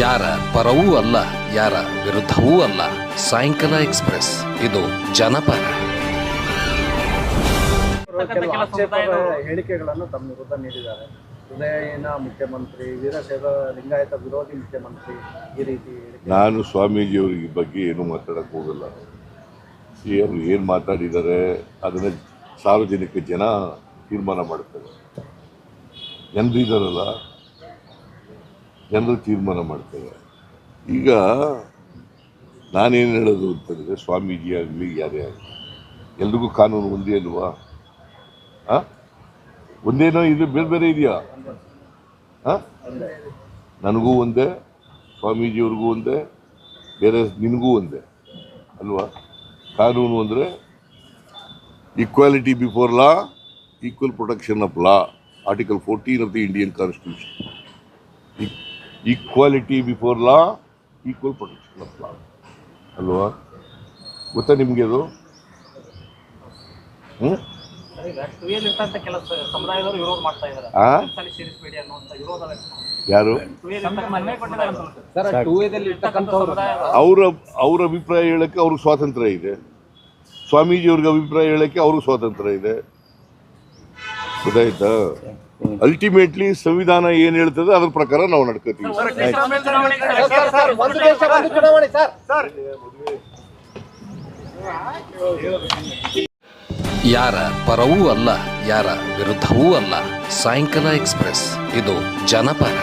ಯಾರ ಪರವೂ ಅಲ್ಲ ಯಾರ ವಿರುದ್ಧವೂ ಅಲ್ಲ. ಸಾಯಂಕಾಲ ಎಕ್ಸ್ಪ್ರೆಸ್ ಇದು ಜನಪರ. ಹೇಳಿಕೆಗಳನ್ನು ತಮ್ಮ ವಿರುದ್ಧ ನೀಡಿದ್ದಾರೆ. ಹೃದಯನ ಮುಖ್ಯಮಂತ್ರಿ ವೀರಶೈವ ಲಿಂಗಾಯತ ವಿರೋಧಿ ಮುಖ್ಯಮಂತ್ರಿ ಈ ರೀತಿ ನಾನು ಸ್ವಾಮೀಜಿಯವರಿಗೆ ಬಗ್ಗೆ ಏನು ಮಾತಾಡಕ್ಕೆ ಹೋಗಲ್ಲ. ಏನು ಏನು ಮಾತಾಡಿದ್ದಾರೆ ಅದನ್ನು ಸಾರ್ವಜನಿಕ ಜನ ತೀರ್ಮಾನ ಮಾಡ್ತಾರೆ. ಜನರು ಇದ್ದಾರಲ್ಲ ಜನರು ತೀರ್ಮಾನ ಮಾಡ್ತಾರೆ ಈಗ ನಾನೇನು ಹೇಳೋದು ಅಂತಂದರೆ ಸ್ವಾಮೀಜಿ ಆಗಲಿ ಯಾರೇ ಆಗಲಿ, ಎಲ್ರಿಗೂ ಕಾನೂನು ಒಂದೇ ಅಲ್ವಾ? ಆ? ಒಂದೇನೋ ಇದು ಬೇರೆ ಬೇರೆ ಇದೆಯಾ? ಹಾಂ ನನಗೂ ಒಂದೇ, ಸ್ವಾಮೀಜಿಯವ್ರಿಗೂ ಒಂದೇ, ಬೇರೆ ನಿನಗೂ ಒಂದೇ ಅಲ್ವಾ? ಕಾನೂನು ಅಂದರೆ equality before law equal protection of law article fourteen of the Indian constitution equality before law equal protection of law ಅಲ್ವಾ? ಗೊತ್ತಾ ನಿಮಗೆ ಅದು? ಯಾರು? ಅವರ ಅವ್ರ ಅಭಿಪ್ರಾಯ ಹೇಳಕ್ಕೆ ಅವ್ರಿಗೆ ಸ್ವಾತಂತ್ರ್ಯ ಇದೆ. ಸ್ವಾಮೀಜಿಯವ್ರಿಗೆ ಅಭಿಪ್ರಾಯ ಹೇಳಕ್ಕೆ ಅವ್ರಿಗೆ ಸ್ವಾತಂತ್ರ್ಯ ಇದೆ. ಗೊತ್ತಾಯ್ತಾ ಅಲ್ಟಿಮೇಟ್ಲಿ ಸಂವಿಧಾನ ಏನ್ ಹೇಳ್ತದೆ ಅದ್ರ ಪ್ರಕಾರ ನಾವು ನಡ್ಕೋತೀವಿ. ಯಾರ ಪರವೂ ಅಲ್ಲ ಯಾರ ವಿರುದ್ಧವೂ ಅಲ್ಲ ಸಾಯಂಕಾಲ ಎಕ್ಸ್ಪ್ರೆಸ್ ಇದು ಜನಪರ.